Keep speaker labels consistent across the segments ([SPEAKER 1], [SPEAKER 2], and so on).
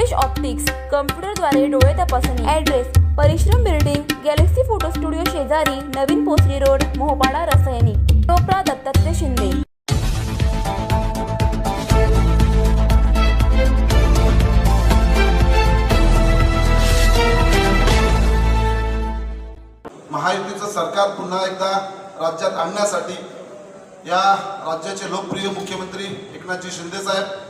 [SPEAKER 1] Rupesh optics कम्प्युटरद्वारे डोळे तपासणी. Address परिश्रम बिल्डिंग गॅलेक्सी फोटो स्टुडिओ शेजारी नवीन पोसरी रोड मोहपाडा रसायनी. टोपरा दत्तात्रय शिंदे.
[SPEAKER 2] महायुतीचं सरकार पुन्हा एकदा राज्यात आणण्यासाठी या राज्याचे लोकप्रिय मुख्यमंत्री एकनाथजी शिंदे साहेब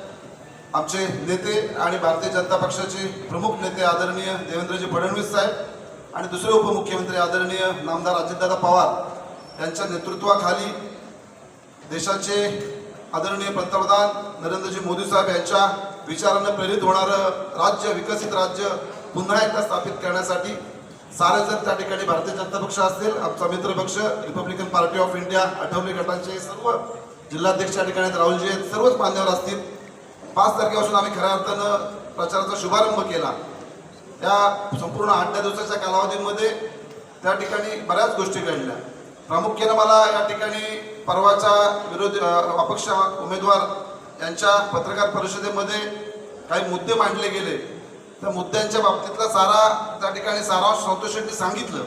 [SPEAKER 2] आमचे नेते आणि भारतीय जनता पक्षाचे प्रमुख नेते आदरणीय देवेंद्रजी फडणवीस साहेब आणि दुसरे उपमुख्यमंत्री आदरणीय नामदार अजितदादा पवार यांच्या नेतृत्वाखाली देशाचे आदरणीय पंतप्रधान नरेंद्रजी मोदी साहेब यांच्या विचारानं प्रेरित होणारं राज्य विकसित राज्य पुन्हा एकदा स्थापित करण्यासाठी सारे जर त्या ठिकाणी भारतीय जनता पक्ष असतील आमचा मित्र पक्ष Republican party of India Athawale गटांचे सर्व जिल्हाध्यक्ष या ठिकाणी राहुलजी आहेत सर्वच मान्यवर असतील. पाच तारखेपासून आम्ही खऱ्या अर्थानं प्रचाराचा शुभारंभ केला. या संपूर्ण आठ दहा दिवसाच्या कालावधीमध्ये त्या ठिकाणी बऱ्याच गोष्टी घडल्या. प्रामुख्यानं मला या ठिकाणी परवाच्या विरोधी अपक्ष उमेदवार यांच्या पत्रकार परिषदेमध्ये काही मुद्दे मांडले गेले. त्या मुद्द्यांच्या बाबतीतला सारा त्या ठिकाणी सारांश संतोष शेट्टी सांगितलं.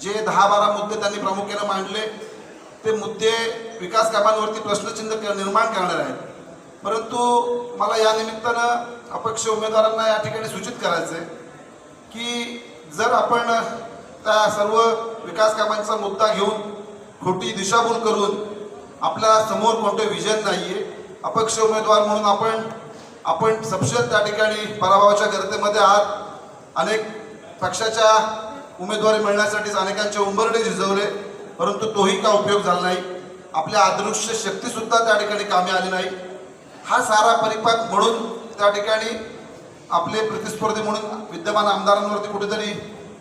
[SPEAKER 2] जे दहा बारा मुद्दे त्यांनी प्रामुख्यानं मांडले ते मुद्दे विकास कामांवरती प्रश्नचिन्ह निर्माण करणार आहेत. परंतु मला या निमित्तानं अपक्ष उमेदवारांना या ठिकाणी सूचित करायचं आहे की जर आपण त्या सर्व विकास कामांचा मुद्दा घेऊन खोटी दिशाभूल करून आपल्यासमोर कोणतं विजन आहे अपक्ष उमेदवार म्हणून आपण आपण सपशेल त्या ठिकाणी पराभवाच्या गर्तेमध्ये आहात. अनेक पक्षाच्या उमेदवारी मिळण्यासाठी अनेकांचे उंबरडे झिजवले परंतु तोही का उपयोग झाला नाही? आपल्या अदृश्य शक्तीसुद्धा त्या ठिकाणी कामी आली नाही. हा सारा परिपाक म्हणून त्या ठिकाणी आपले प्रतिस्पर्धी म्हणून विद्यमान आमदारांवरती कुठेतरी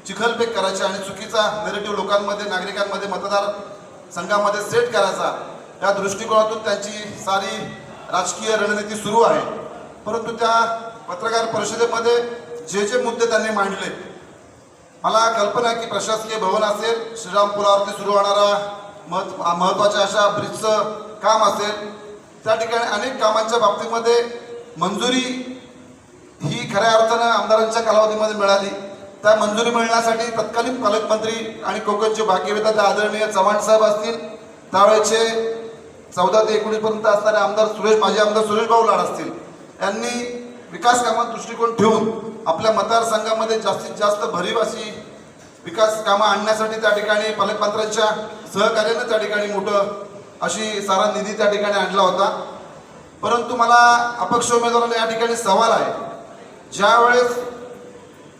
[SPEAKER 2] चिखलफेक करायची आणि चुकीचा नेरेटिव्ह लोकांमध्ये नागरिकांमध्ये मतदार संघामध्ये सेट करायचा या दृष्टिकोनातून त्यांची सारी राजकीय रणनीती सुरू आहे. परंतु त्या पत्रकार परिषदेमध्ये जे जे मुद्दे त्यांनी मांडले मला कल्पना आहे की प्रशासकीय भवन असेल श्रीरामपुरावरती सुरू होणारा महत्त्व महत्त्वाच्या अशा ब्रिजचं काम असेल त्या ठिकाणी अनेक कामांच्या बाबतीमध्ये मंजुरी ही खऱ्या अर्थानं आमदारांच्या कालावधीमध्ये मिळाली. त्या मंजुरी मिळण्यासाठी तत्कालीन पालकमंत्री आणि कोकणचे भाग्यविधाते आदरणीय चव्हाण साहेब असतील त्यावेळेचे चौदा ते एकोणीस पर्यंत असणारे आमदार सुरेश माजी आमदार सुरेश भाऊ लाड असतील यांनी विकास कामात दृष्टिकोन ठेवून आपल्या मतदारसंघामध्ये जास्तीत जास्त भरीव अशी विकास कामं आणण्यासाठी त्या ठिकाणी पालकमंत्र्यांच्या सहकार्यानं त्या ठिकाणी मोठं अशी सारा निधी त्या ठिकाणी आणला होता. परंतु मला अपक्ष उमेदवाराला या ठिकाणी सवाल आहे. ज्यावेळेस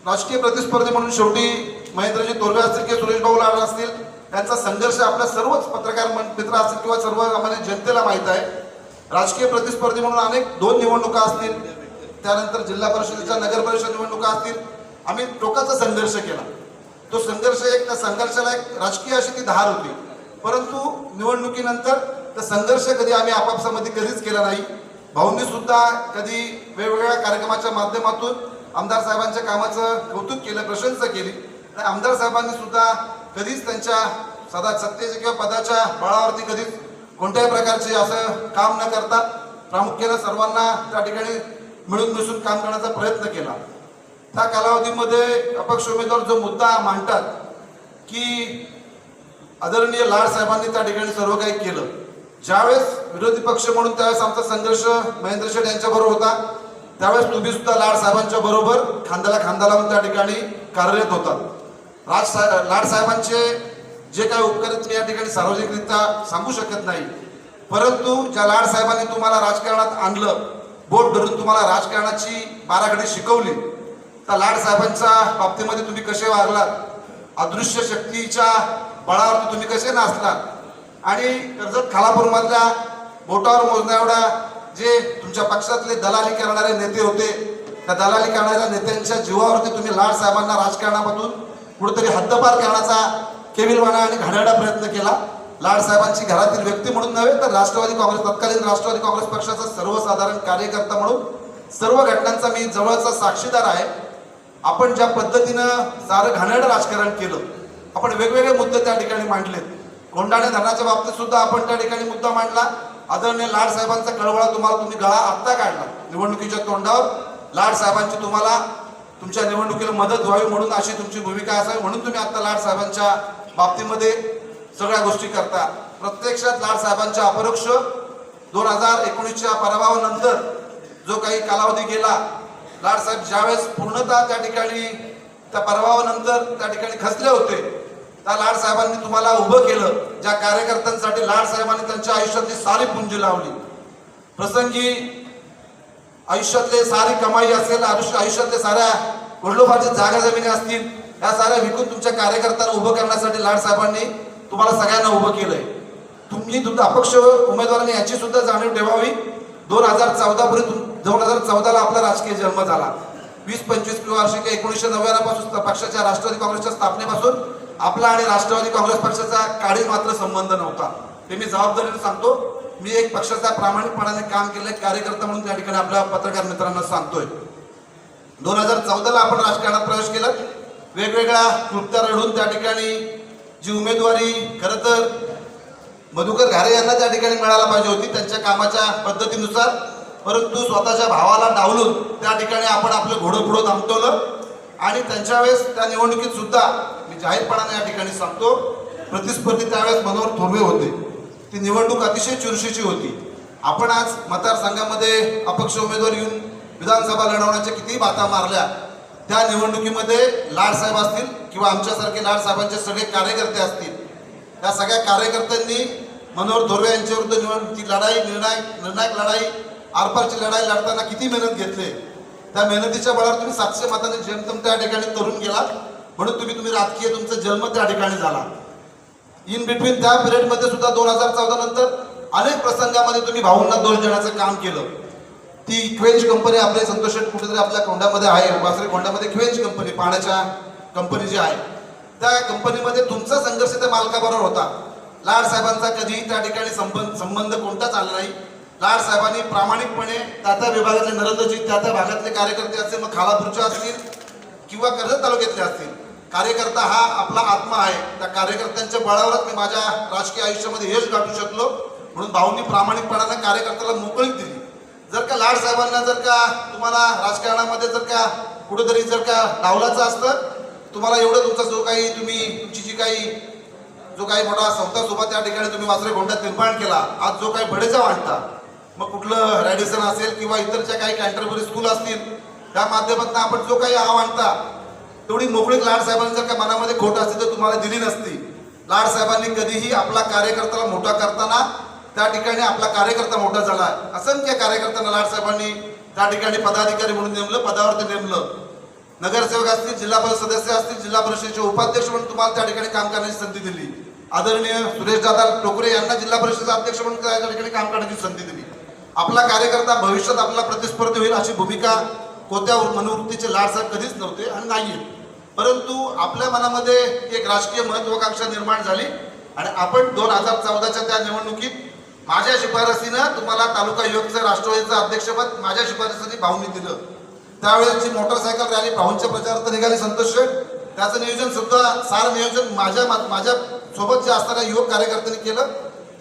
[SPEAKER 2] राजकीय प्रतिस्पर्धी म्हणून शेवटी महेंद्रजी तोरवे असतील किंवा सुरेश भाऊ लाड असतील त्यांचा संघर्ष आपल्या सर्वच पत्रकार मित्र असतील किंवा सर्व आम्हाला जनतेला माहीत आहे. राजकीय प्रतिस्पर्धी म्हणून अनेक दोन निवडणुका असतील. त्यानंतर जिल्हा परिषदेच्या नगर परिषद निवडणुका असतील. आम्ही टोकाचा संघर्ष केला. तो संघर्ष एक त्या संघर्षाला एक राजकीय अशी ती धार होती. परंतु निवडणुकीनंतर तर संघर्ष कधी आम्ही आपापसामध्ये कधीच केला नाही. भाऊंनी सुद्धा कधी वेगवेगळ्या कार्यक्रमाच्या माध्यमातून आमदार साहेबांच्या कामाचं कौतुक केलं प्रशंसा केली. आणि आमदार साहेबांनी सुद्धा कधीच त्यांच्या सदा सत्तेच्या किंवा पदाच्या बळावरती कधीच कोणत्याही प्रकारचे असं काम न करता प्रामुख्याने सर्वांना त्या ठिकाणी मिळून मिसळून काम करण्याचा प्रयत्न केला. त्या कालावधीमध्ये अपक्ष उमेदवार जो मुद्दा मांडतात की आदरणीय लाड साहेबांनी त्या ठिकाणी सर्व काही केलं. ज्यावेळेस विरोधी पक्ष म्हणून त्यावेळेस आमचा संघर्ष महेंद्र शेठ यांच्या बरोबर होता त्यावेळेस तुम्ही सुद्धा लाड साहेबांच्या बरोबर खांद्याला खांदा लावून त्या ठिकाणी कार्यरत होतात राज साहेब लाड साहेबांचे जे काही उपकार मी या ठिकाणी सार्वजनिकरित्या सांगू शकत नाही परंतु ज्या लाड साहेबांनी तुम्हाला राजकारणात आणलं बोट धरून तुम्हाला राजकारणाची बाराखडी शिकवली त्या लाड साहेबांच्या बाबतीमध्ये तुम्ही कसे वागलात? अदृश्य शक्तीच्या बळावरती तुम्ही कसे नाचलात? आणि कर्जत खालापूरमधल्या बोटावर मोजण्या एवढ्या जे तुमच्या पक्षातले दलाली करणारे नेते होते त्या दलाली करणाऱ्या नेत्यांच्या जीवावरती तुम्ही लाड साहेबांना राजकारणामधून कुठेतरी हद्दपार करण्याचा केविलवाणा आणि घाणेरडा प्रयत्न केला. लाड साहेबांची घरातील व्यक्ती म्हणून नव्हे तर राष्ट्रवादी काँग्रेस तत्कालीन राष्ट्रवादी काँग्रेस पक्षाचा सर्वसाधारण कार्यकर्ता म्हणून सर्व घटनांचा मी जवळचा साक्षीदार आहे. आपण ज्या पद्धतीनं सारं घाणेरडं राजकारण केलं आपण वेगवेगळे मुद्दे त्या ठिकाणी मांडलेत. कोंडाणे धरणाच्या बाबतीत सुद्धा आपण त्या ठिकाणी मुद्दा मांडला. आदरणीय लाड साहेबांचा कळवळा तुम्हाला तुम्ही गळा आत्ता काढला. निवडणुकीच्या तोंडावर लाड साहेबांची तुम्हाला तुमच्या निवडणुकीला मदत व्हावी म्हणून अशी तुमची भूमिका असावी म्हणून तुम्ही आत्ता लाड साहेबांच्या बाबतीमध्ये सगळ्या गोष्टी करता. प्रत्यक्षात लाड साहेबांच्या अपरोक्ष दोन हजार एकोणीसच्या पराभवानंतर जो काही कालावधी गेला लाड साहेब ज्यावेळेस पूर्णतः त्या ठिकाणी त्या पराभवानंतर त्या ठिकाणी खचले होते त्या लाड साहेबांनी तुम्हाला उभं केलं ज्या कार्यकर्त्यांसाठी लाड साहेबांनी त्यांच्या आयुष्यातली सारी पुंजी लावली. प्रसंगी आयुष्यातले सारी कमाई असेल आयुष्य आयुष्यातले साऱ्या वडलोबाच्या जागा जमिनी असतील या साऱ्या विकून तुमच्या कार्यकर्त्यांना उभं करण्यासाठी लाड साहेबांनी तुम्हाला सगळ्यांना उभं केलंय. तुम्ही तुमचा अपक्ष उमेदवारांनी याची सुद्धा जाणीव ठेवावी. दोन हजार चौदा पर्यंत दोन हजार चौदाला आपला राजकीय जन्म झाला. वीस पंचवीस वार्षिक एकोणीसशे नव्याण्णवपासून पक्षाच्या राष्ट्रवादी काँग्रेसच्या स्थापनेपासून आपला आणि राष्ट्रवादी काँग्रेस पक्षाचा काळी मात्र संबंध नव्हता. हे मी जबाबदारीने सांगतो मी एक पक्षाचा प्रामाणिकपणाने काम केलंय कार्यकर्ता म्हणून त्या ठिकाणी आपल्या पत्रकार मित्रांना सांगतोय. दोन हजार चौदाला आपण राजकारणात प्रवेश केला. वेगवेगळ्या कृत्या रडून त्या ठिकाणी जी उमेदवारी खरं तर मधुकर घारे यांना त्या ठिकाणी मिळायला पाहिजे होती त्यांच्या कामाच्या पद्धतीनुसार. परंतु स्वतःच्या भावाला डावलून त्या ठिकाणी आपण आपलं घोडं पुढं थांबवलं. आणि त्यांच्या वेळेस त्या निवडणुकीत सुद्धा जाहीरपणाने या ठिकाणी सांगतो प्रतिस्पर्धी त्यावेळेस मनोहर थोरवे होते. ती निवडणूक अतिशय चुरशीची होती. आपण आज मतदारसंघामध्ये अपक्ष उमेदवार येऊन विधानसभा लढवण्याच्या कितीही बाता मारल्या त्या निवडणुकीमध्ये लाडसाहेब असतील किंवा आमच्यासारखे लाडसाहेबांचे सगळे कार्यकर्ते असतील त्या सगळ्या कार्यकर्त्यांनी मनोहर धोरवे यांच्याविरुद्ध निवडणूक ती लढाई निर्णायक निर्णायक लढाई आरपारची लढाई लढताना किती मेहनत घेतले. त्या मेहनतीच्या बळावर तुम्ही सातशे मतांनी जन्मतम त्या ठिकाणी तरुण गेला म्हणून तुम्ही तुम्ही राजकीय तुमचा जन्म त्या ठिकाणी झाला. इन बिटवीन त्या पिरियडमध्ये सुद्धा दोन हजार चौदा नंतर अनेक प्रसंगामध्ये तुम्ही भाऊंना दोन देण्याचं काम केलं. ती क्वेंच कंपनी आपले संतोष कुठेतरी आपल्या कोंडामध्ये आहे. वासरे कोंडामध्ये क्वेंच कंपनी पाण्याच्या कंपनी जी आहे. त्या कंपनीमध्ये तुमचा संघर्ष त्या मालकाबरोबर होता. लाड साहेबांचा कधीही त्या ठिकाणी संबंध संबंध कोणताच आला नाही. लाड साहेबांनी प्रामाणिकपणे त्या त्या विभागातले नरेंद्रजी त्या त्या भागातले कार्यकर्ते असतील मग खालापूरचे असतील किंवा कर्जत तालुक्यातले असतील कार्यकर्ता हा आपला आत्मा आहे. त्या कार्यकर्त्यांच्या बळावरच मी माझ्या राजकीय आयुष्यामध्ये यश गाठू शकलो. म्हणून भाऊंनी प्रामाणिकपणाने कार्यकर्त्याला मोकळीक दिली. जर का लाड साहेबांना जर का तुम्हाला राजकारणामध्ये जर का कुठेतरी जर का डावलाचं असतं तुम्हाला एवढं तुमचा जो काही तुम्ही तुमची जी काही जो काही मोठा संस्था सोबत त्या ठिकाणी तुम्ही वासरे गोंड्यात निर्माण केला आज जो काही भडेचा वाटता मग कुठलं रॅडिसन असेल किंवा इतर ज्या काही कॅन्टरबरी स्कूल असतील त्या माध्यमातून आपण जो काही हा आणता तेवढी मोकळीक लाड साहेबांनी जर का मनामध्ये खोट असते तर तुम्हाला दिली नसती. लाड साहेबांनी कधीही आपला कार्यकर्त्याला मोठा करताना त्या ठिकाणी आपला कार्यकर्ता मोठा झाला. असंख्य कार्यकर्त्यांना लाड साहेबांनी त्या ठिकाणी पदाधिकारी म्हणून नेमलं पदावर ते नेमलं. नगरसेवक असतील जिल्हा परिषद सदस्य असतील जिल्हा परिषदेचे उपाध्यक्ष म्हणून तुम्हाला त्या ठिकाणी काम करण्याची संधी दिली. आदरणीय सुरेश दादा टोकरे यांना जिल्हा परिषदेचा अध्यक्ष म्हणून त्या ठिकाणी काम करण्याची संधी दिली. आपला कार्यकर्ता भविष्यात आपला प्रतिस्पर्धी होईल अशी भूमिका कोणत्या मनोवृत्तीचे लाड कधीच नव्हते आणि नाही परंतु आपल्या मनामध्ये एक राजकीय महत्वाकांक्षा निर्माण झाली आणि आपण दोन हजार चौदाच्या त्या निवडणुकीत माझ्या शिफारसीनं तुम्हाला तालुका युवकचं राष्ट्रवादीचं अध्यक्षपद माझ्या शिफारसीने भाऊंनी दिलं. त्यावेळेची मोटरसायकल रॅली भाऊंच्या प्रचारार्थ निघाली संतोष शेठ. त्याचं नियोजन सुद्धा सारं नियोजन माझ्या माझ्या सोबत जे असणाऱ्या युवक कार्यकर्त्यांनी केलं.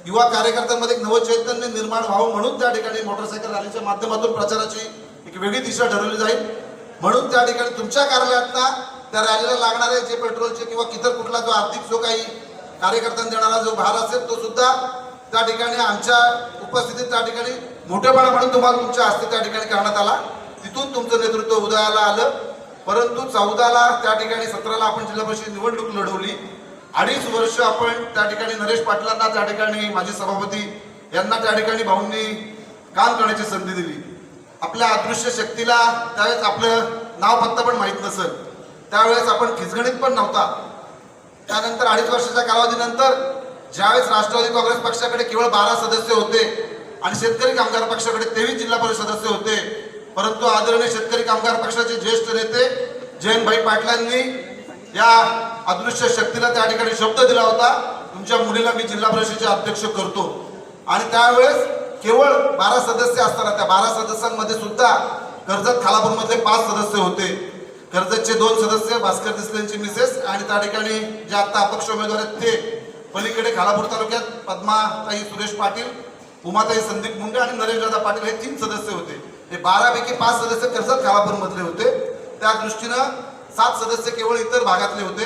[SPEAKER 2] युवा कार्यकर्त्यांमध्ये एक नवचैतन्य निर्माण व्हावं म्हणून त्या ठिकाणी मोटरसायकल रॅलीच्या माध्यमातून प्रचाराची एक वेगळी दिशा ठरवली जाईल. म्हणून त्या ठिकाणी तुमच्या कार्यालयातला त्या रॅलीला लागणारे जे पेट्रोलचे किंवा इतर कुठला जो आर्थिक जो काही कार्यकर्त्यांना देणारा जो भार असेल तो सुद्धा त्या ठिकाणी आमच्या उपस्थितीत त्या ठिकाणी मोठेपणा म्हणून तुम्हाला तुमच्या हस्ते त्या ठिकाणी करण्यात आला. तिथून तुमचं नेतृत्व उदयाला आलं. परंतु चौदाला त्या ठिकाणी सतराला आपण जिल्हा परिषद निवडणूक लढवली. अडीच वर्ष आपण त्या ठिकाणी नरेश पाटलांना त्या ठिकाणी माजी सभापती यांना त्या ठिकाणी भाऊंनी काम करण्याची संधी दिली. आपल्या अदृश्य शक्तीला त्यावेळेस आपलं नाव पत्ता पण माहीत नसेल. त्यावेळेस आपण खिचगणित पण नव्हता. त्यानंतर अडीच वर्षाच्या कालावधीनंतर ज्यावेळेस राष्ट्रवादी काँग्रेस पक्षाकडे केवळ बारा सदस्य होते आणि शेतकरी कामगार पक्षाकडे तेवीस जिल्हा परिषद सदस्य होते परंतु आदरणीय शेतकरी कामगार पक्षाचे ज्येष्ठ नेते जयंतभाई पाटलांनी या अदृश्य शक्तीला त्या ठिकाणी शब्द दिला होता तुमच्या मुलीला मी जिल्हा परिषदेचे अध्यक्ष करतो. आणि त्यावेळेस केवळ बारा सदस्य असताना त्या बारा सदस्यांमध्ये सुद्धा कर्जत खालापूरमधले पाच सदस्य होते. कर्जतचे दोन सदस्य भास्कर दिसलेंची मिसेस आणि त्या ठिकाणी जे आता अपक्ष उमेदवार आहेत ते पलीकडे खालापूर तालुक्यात पद्माताई सुरेश पाटील उमाताई संदीप मुंडे आणि नरेश दादा पाटील हे तीन सदस्य होते. हे बारापैकी पाच सदस्य कर्जत खालापूरमधले होते. त्या दृष्टीनं सात सदस्य केवळ इतर भागातले होते.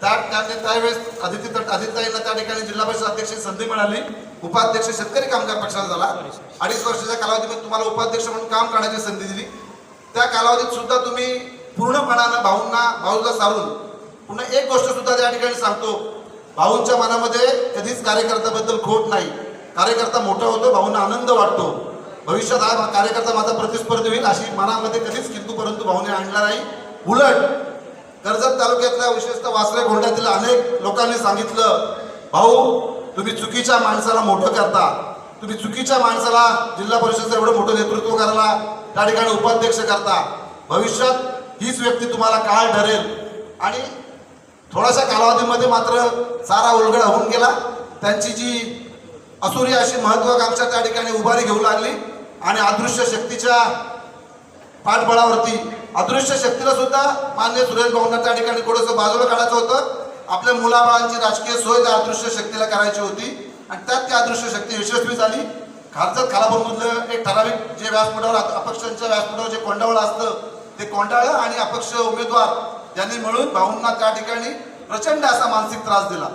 [SPEAKER 2] त्या त्या- त्यावेळेस आदित्य तट आदित्यताईंना त्या ठिकाणी जिल्हा परिषद अध्यक्ष संधी मिळाली. उपाध्यक्ष शेतकरी कामगार पक्षाचा झाला. अडीच वर्षाच्या कालावधीमध्ये तुम्हाला उपाध्यक्ष म्हणून काम करण्याची संधी दिली. त्या कालावधीत सुद्धा तुम्ही पूर्णपणानं भाऊंना भाऊला सारून पुन्हा एक गोष्ट सुद्धा त्या ठिकाणी सांगतो. भाऊंच्या मनामध्ये कधीच कार्यकर्त्याबद्दल खोट नाही. कार्यकर्ता मोठा होतो भाऊंना आनंद वाटतो. भविष्यात हा कार्यकर्ता माझा प्रतिस्पर्धी होईल अशी मनामध्ये कधीच किंतू परंतु भाऊने आणला नाही. उलट कर्जत तालुक्यातल्या विशेषतः वासरे गोंड्यातील अनेक लोकांनी सांगितलं भाऊ तुम्ही चुकीच्या माणसाला मोठं करता. तुम्ही चुकीच्या माणसाला जिल्हा परिषदेचं एवढं मोठं नेतृत्व करायला त्या ठिकाणी उपाध्यक्ष करता. भविष्यात हीच व्यक्ती तुम्हाला काळ ठरेल. आणि थोड्याशा कालावधीमध्ये मात्र सारा उलगडा होऊन गेला. त्यांची जी असुरी अशी महत्वाकांक्षा त्या ठिकाणी उभारी घेऊ लागली. आणि अदृश्य शक्तीच्या पाठबळावरती अदृश्य शक्तीला सुद्धा मान्य सुरेश भाऊंना त्या ठिकाणी थोडंसं बाजूला काढायचं होतं. आपल्या मुलाबाळांची राजकीय सोय त्या अदृश्य शक्तीला करायची होती. आणि त्यात ती अदृश्य शक्ती यशस्वी झाली. खालचत खालापूरमधलं एक ठराविक जे व्यासपीठावर अपक्षांच्या व्यासपीठावर जे कोंडावळ असतं ते कोंडाळं आणि अपक्ष उमेदवार यांनी मिळून भाऊंना त्या ठिकाणी प्रचंड असा मानसिक त्रास दिला.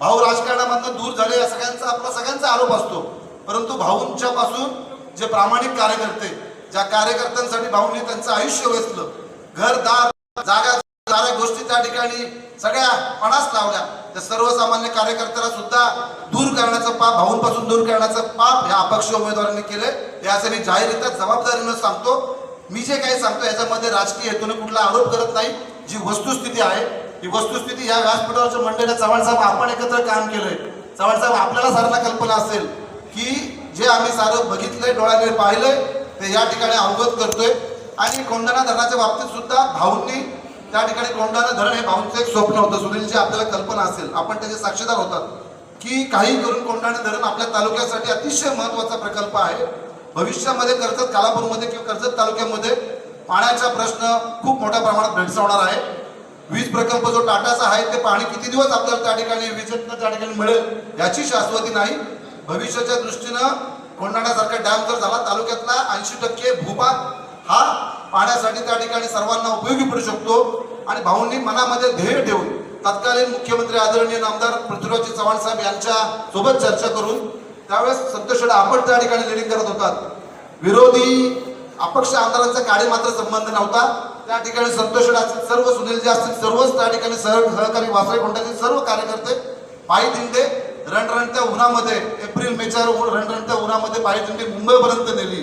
[SPEAKER 2] भाऊ राजकारणामधनं दूर झाले या सगळ्यांचा आपला सगळ्यांचा आरोप असतो. परंतु भाऊंच्या पासून जे प्रामाणिक कार्यकर्ते ज्या कार्यकर्त्यांसाठी भाऊंनी त्यांचं आयुष्य वेचलं घरदार जागा साऱ्या गोष्टी त्या ठिकाणी सगळ्या पणास लावल्या. त्या सर्वसामान्य कार्यकर्त्याला सुद्धा दूर करण्याचं पाप भाऊंपासून दूर करण्याचं पाप ह्या अपक्ष उमेदवारांनी केले हे असं मी जाहीररित्या जबाबदारीनं सांगतो. मी जे काही सांगतो याच्यामध्ये राजकीय हेतूने कुठला आरोप करत नाही. जी वस्तुस्थिती आहे ही वस्तुस्थिती या व्यासपीठावरच्या मंडळीला चव्हाण साहेब आपण एकत्र काम केलंय. चव्हाण साहेब आपल्याला साऱ्यांना कल्पना असेल की जे आम्ही सारं बघितलंय डोळ्याने पाहिलंय ते या ठिकाणी अवगत करतोय. आणि कोंढाणा धरणाच्या बाबतीत सुद्धा भाऊंनी त्या ठिकाणी कोंढाणा धरण हे भाऊंचं एक स्वप्न होतं. सुनीलची आपल्याला कल्पना असेल. आपण त्याचे साक्षीदार होतात. की काही करून कोंढाणा धरण आपल्या तालुक्यासाठी अतिशय महत्त्वाचा प्रकल्प आहे. भविष्यामध्ये कर्जत कालापूरमध्ये किंवा कर्जत तालुक्यामध्ये पाण्याचा प्रश्न खूप मोठ्या प्रमाणात भेडसावणार आहे. वीज प्रकल्प जो टाटाचा आहे ते पाणी किती दिवस आपल्याला त्या ठिकाणी विजेतनं त्या ठिकाणी मिळेल याची शाश्वती नाही. भविष्याच्या दृष्टीनं कोंडाण्यासारखा डॅम जर झाला तालुक्यातला ऐंशी टक्के भूभाग हा पाण्यासाठी त्या ठिकाणी सर्वांना उपयोगी पडू शकतो. आणि भाऊंनी मनामध्ये ध्येय ठेवून तत्कालीन मुख्यमंत्री आदरणीय आमदार पृथ्वीराज चव्हाण साहेब यांच्या सोबत चर्चा करून त्यावेळेस सत्यशेडा आपण त्या ठिकाणी लिडिंग करत होतात. विरोधी अपक्ष आमदारांचा काळी मात्र संबंध नव्हता. त्या ठिकाणी संतोष असतील सर्व सुनीलजी असतील सर्वच त्या ठिकाणी सह सहकारी वासळे कोंडाचे सर्व कार्यकर्ते पायी दिंडे रणरणत्या उन्हामध्ये एप्रिल मेच्या रणरणत्या उन्हामध्ये पायी दिंडी मुंबईपर्यंत नेली.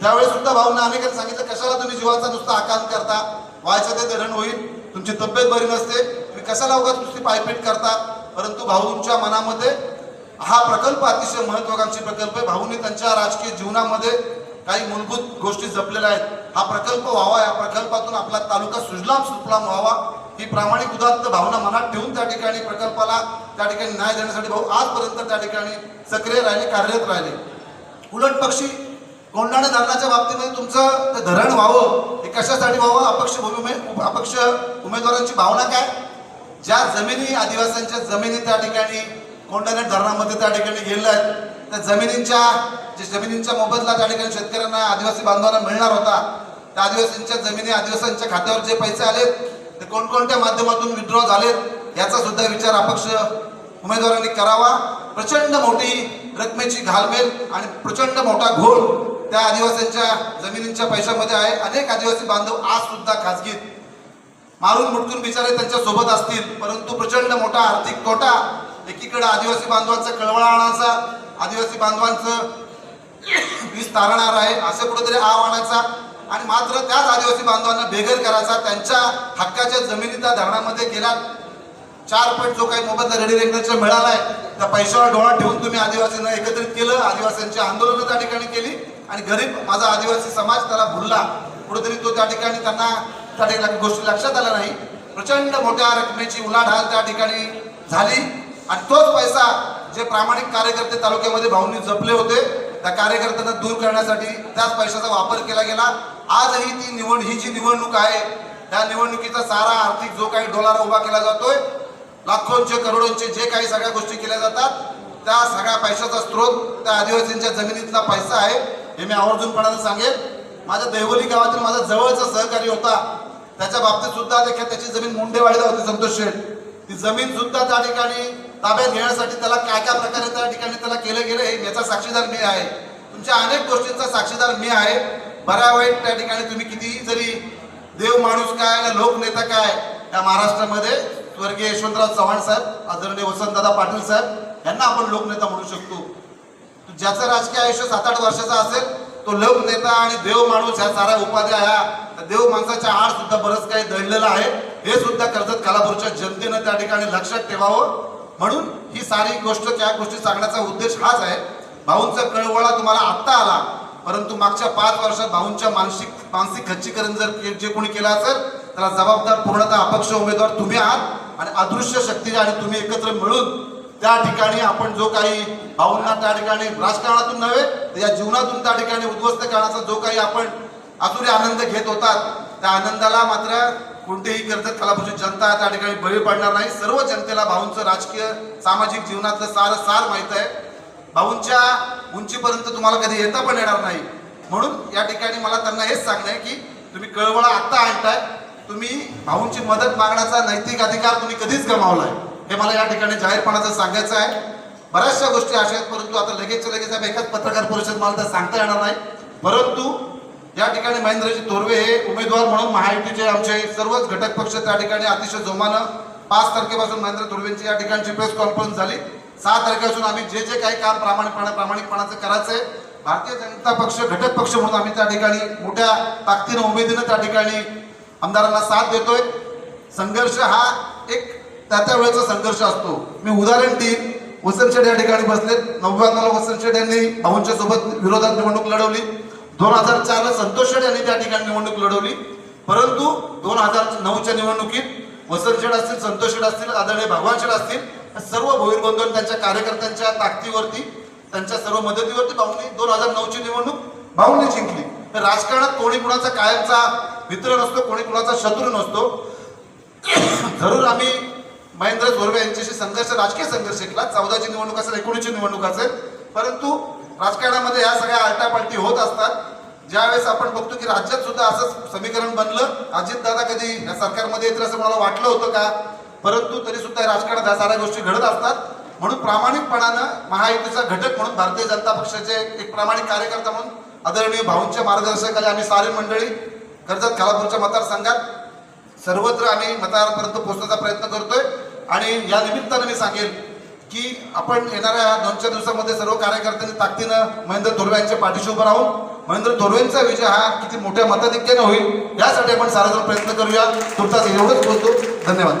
[SPEAKER 2] त्यावेळेस सुद्धा भाऊने अनेकांनी सांगितलं कशाला तुम्ही जीवाचा नुसता आकांत करता? व्हायचं ते रण होईल. तुमची तब्येत बरी नसते. तुम्ही कशाला उगाच नुसती पायपीट करता? परंतु भाऊंच्या मनामध्ये हा प्रकल्प अतिशय महत्वाकांक्षी प्रकल्प आहे. भाऊंनी त्यांच्या राजकीय जीवनामध्ये काही मूलभूत गोष्टी जपलेल्या आहेत. हा प्रकल्प व्हावा. या प्रकल्पातून आपला तालुका सुजलाम सुफलाम व्हावा. ही प्रामाणिक उदात्त भावना मनात ठेवून त्या ठिकाणी प्रकल्पाला त्या ठिकाणी न्याय देण्यासाठी भाऊ आजपर्यंत त्या ठिकाणी सक्रिय राहिले कार्यरत राहिले. उलट पक्षी कोंढाणे धरणाच्या बाबतीमध्ये तुमचं ते धरण व्हावं हे कशासाठी व्हावं अपक्ष भूमी अपक्ष उमेदवारांची भावना काय? ज्या जमिनी आदिवासींच्या जमिनी त्या ठिकाणी कोंढाणे धरणामध्ये त्या ठिकाणी गेलेल्या आहेत त्या जमिनींच्या जे जमिनींचा मोबदला त्या ठिकाणी शेतकऱ्यांना आदिवासी बांधवांना मिळणार होता त्या आदिवासींच्या जमिनी आदिवासींच्या खात्यावर जे पैसे आलेत ते कोणकोणत्या माध्यमातून विड्रॉ झालेत याचा सुद्धा विचार अपक्ष उमेदवारांनी करावा. प्रचंड मोठी रकमेची घालमेल आणि प्रचंड मोठा घोळ त्या आदिवासींच्या जमिनींच्या पैशामध्ये आहे. अनेक आदिवासी बांधव आज सुद्धा खाजगीत मारून मुटकून बिचारे त्यांच्यासोबत असतील परंतु प्रचंड मोठा आर्थिक तोटा एकीकडे आदिवासी बांधवांचा कळवळाणाचा आदिवासी बांधवांचं वीज तारणार आहे असं कुठेतरी आव आणायचा. आणि मात्र त्याच आदिवासी बांधवांना बेघर करायचा त्यांच्या हक्काच्या जमिनीचा धरणामध्ये गेला चार पट जो काही मोबदला रेडी रेकनरचा मिळालाय त्या पैशावर डोळा ठेवून तुम्ही आदिवासींना एकत्रित केलं आदिवासींची आंदोलनं त्या ठिकाणी केली आणि गरीब माझा आदिवासी समाज त्याला भुलला. कुठेतरी तो त्या ठिकाणी त्यांना त्या ठिकाणी गोष्टी लक्षात आल्या नाही. प्रचंड मोठ्या रकमेची उलाढाल त्या ठिकाणी झाली आणि तोच पैसा जे प्रामाणिक कार्यकर्ते तालुक्यामध्ये भाऊंनी जपले होते त्या कार्यकर्त्यांना दूर करण्यासाठी त्याच पैशाचा वापर केला गेला. आजही ती निवड ही जी निवडणूक आहे त्या निवडणुकीचा सारा आर्थिक जो काही डोलारा उभा केला जातोय लाखोंचे करोडोंचे जे काही सगळ्या गोष्टी केल्या जातात त्या सगळ्या पैशाचा स्रोत त्या आदिवासींच्या जमिनीतला पैसा आहे हे मी आवर्जूनपणाने सांगेन. माझ्या देवली गावातील माझा जवळचा सहकारी होता त्याच्या बाबतीत सुद्धा देखील त्याची जमीन मुंडेवाडीला होती संतोष शेठ. ती जमीन सुद्धा त्या ठिकाणी ताब्यात घेण्यासाठी त्याला काय काय प्रकारे त्या ठिकाणी त्याला केलं गेलं हे याचा साक्षीदार मी आहे. तुमच्या अनेक गोष्टींचा साक्षीदार मी आहे. बऱ्या वाईट त्या ठिकाणी तुम्ही किती जरी देव माणूस काय ना लोकनेता काय या महाराष्ट्रामध्ये स्वर्गीय यशवंतराव चव्हाण साहेब आदरणीय वसंतदादा पाटील साहेब यांना आपण लोकनेता म्हणू शकतो. ज्याचं राजकीय आयुष्य सात आठ वर्षाचा असेल तो लोकनेता आणि देव माणूस ह्या साऱ्या उपाध्या ह्या देव माणसाच्या आड सुद्धा बरंच काही दडलेलं आहे. हे सुद्धा कर्जत कालापूरच्या जनतेनं त्या ठिकाणी लक्षात ठेवावं. म्हणून ही सारी गोष्ट त्या गोष्टी सांगण्याचा उद्देश हाच आहे. भाऊंचा कळवळा तुम्हाला आत्ता आला. परंतु मागच्या पाच वर्षात भाऊंच्या मानसिक मानसिक खच्चीकरण जर के- जे कोणी केलं असेल त्याला जबाबदार पूर्णतः अपक्ष उमेदवार तुम्ही आहात आणि अदृश्य शक्तीने आणि तुम्ही एकत्र मिळून त्या ठिकाणी आपण जो काही भाऊंना त्या ठिकाणी राजकारणातून नव्हे तर या जीवनातून त्या ठिकाणी उद्ध्वस्त करण्याचा जो काही आपण आतुरी आनंद घेत होतात त्या आनंदाला मात्र कोणतेही करतात कलाभूषण जनता त्या ठिकाणी बळी पडणार नाही. सर्व जनतेला भाऊंचं राजकीय सामाजिक जीवनातलं सार सार माहीत आहे. भाऊंच्या उंचीपर्यंत तुम्हाला कधी येता पण येणार नाही. म्हणून या ठिकाणी मला त्यांना हेच सांगणं आहे की तुम्ही कळवळा आत्ता आणताय. तुम्ही भाऊंची मदत मागण्याचा नैतिक अधिकार तुम्ही कधीच गमावलाय. हे मला या ठिकाणी जाहीरपणाचं सांगायचं आहे. बऱ्याचशा गोष्टी अशा आहेत परंतु आता लगेच लगेच एकच एकाच पत्रकार परिषद मला तर सांगता येणार नाही. परंतु या ठिकाणी महेंद्रजी थोरवे हे उमेदवार म्हणून महायुतीचे आमचे सर्वच घटक पक्ष त्या ठिकाणी अतिशय जोमानं पाच तारखेपासून महेंद्र थोरवेंची या ठिकाणची प्रेस कॉन्फरन्स झाली. सहा तारखेपासून आम्ही जे जे काही काम प्रामाणिकपणा प्रामाणिकपणाचं करायचंय भारतीय जनता पक्ष घटक पक्ष म्हणून आम्ही त्या ठिकाणी मोठ्या ताकदीनं उमेदीनं त्या ठिकाणी आमदारांना साथ देतोय. संघर्ष हा एक त्या त्या वेळेचा संघर्ष असतो. मी उदाहरण देईन. वसंत शेठ या ठिकाणी बसले नव्याण्णवला वसंत शेठ यांनी भाऊंच्या सोबत विरोधात निवडणूक लढवली. दोन हजार चारला संतोष शेठ यांनी त्या ठिकाणी निवडणूक लढवली. परंतु दोन हजार नऊच्या निवडणुकीत वसंत शेठ असतील संतोष शेठ असतील आदरणीय भगवान शेठ असतील सर्व भोईरबंधून त्यांच्या कार्यकर्त्यांच्या ताकदीवरती त्यांच्या सर्व मदतीवरती भाऊंनी दोन हजार नऊची निवडणूक भाऊंनी जिंकली. तर राजकारणात कोणी कुणाचा कायमचा मित्र नसतो कोणी कुणाचा शत्रू नसतो. जरूर आम्ही महेंद्र धोरवे यांच्याशी संघर्ष राजकीय संघर्ष केला. चौदाची निवडणूक असेल एकोणीसची निवडणूक असेल. परंतु राजकारणामध्ये या सगळ्या आलटापालटी होत असतात. ज्यावेळेस आपण बघतो की राज्यात सुद्धा असंच समीकरण बनलं. अजितदादा कधी या सरकारमध्ये येतील असं मला वाटलं होतं का? परंतु तरी सुद्धा राजकारणात ह्या साऱ्या गोष्टी घडत असतात. म्हणून प्रामाणिकपणानं महायुतीचा घटक म्हणून भारतीय जनता पक्षाचे एक प्रामाणिक कार्यकर्ता म्हणून आदरणीय भाऊंच्या मार्गदर्शनाखाली आम्ही सारी मंडळी कर्जत खालापूरच्या मतदारसंघात सर्वत्र आम्ही मतदारांपर्यंत पोहोचण्याचा प्रयत्न करतोय. आणि या निमित्तानं मी सांगेन की आपण येणाऱ्या दोन चार दिवसामध्ये सर्व कार्यकर्त्यांनी ताकदीनं महेंद्र थोरवे यांच्या पाठीशी उभं राहून महेंद्र थोरवेंचा विजय हा किती मोठ्या मताधिक्याने होईल यासाठी आपण सारा प्रयत्न करूया. तुमचा एवढंच बोलतो. धन्यवाद.